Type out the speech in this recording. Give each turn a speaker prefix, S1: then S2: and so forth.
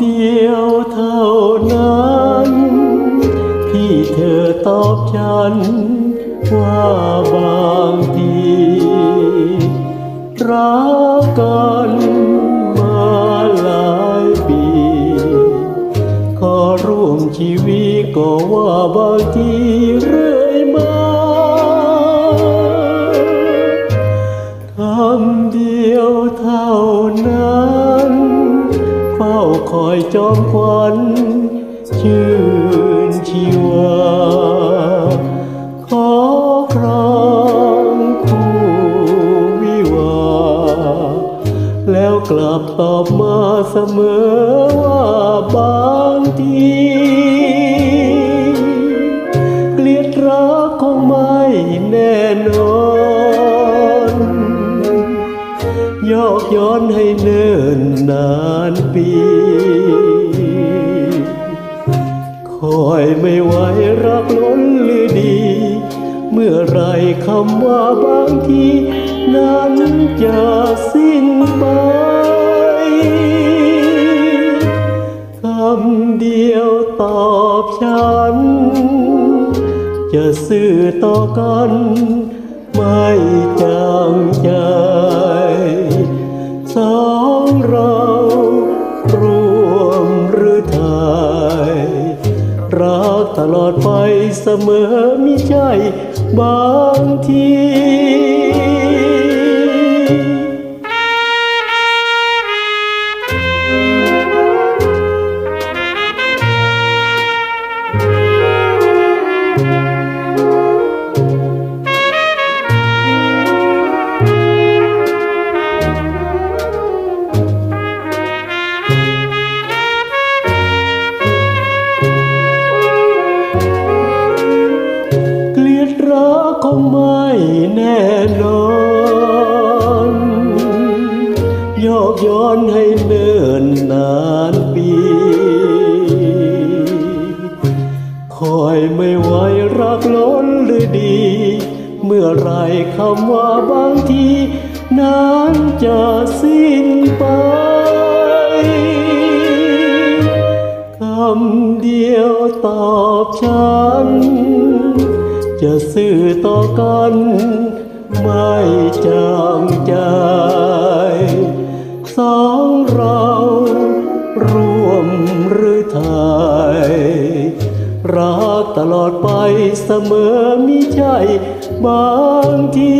S1: เดียวเท่านั้น ที่เธอตอบฉัน ว่าบางที รักกันมาหลายปี ขอร่วมชีวิตก็ว่าบางทีเรื่อยมาคำเดียวเท่านั้น ฝ้าคอยจอมควันชื่นชีวา ขอครองคู่วิวา แล้วกลับตอบมาเสมอว่าบางทีเกลียดรักคงไม่แน่นอน ยอกย้อนให้เนิ่ นนานปี คอยไม่ไหวรักล้นหรือดี เมื่อไรคำว่าบางที นั้นจะสิ้นไปคำเดียวตอบฉัน จะสื่อต่อกัน ไม่จาง ลอดไปเสมอมิใช่บางที กคงไม่แน่นอนยอกย้อนให้เนิ่นนานปี คอยไม่ไหวรักล้นหรือดี เมื่อไรคำว่าบางทีนั้นจะสิ้นไปคำเดียวตอบฉัน จะสื่อต่อกัน ไม่จางใจ สองเราร่วมหรือไทย รักตลอดไปเสมอมิใช่บางที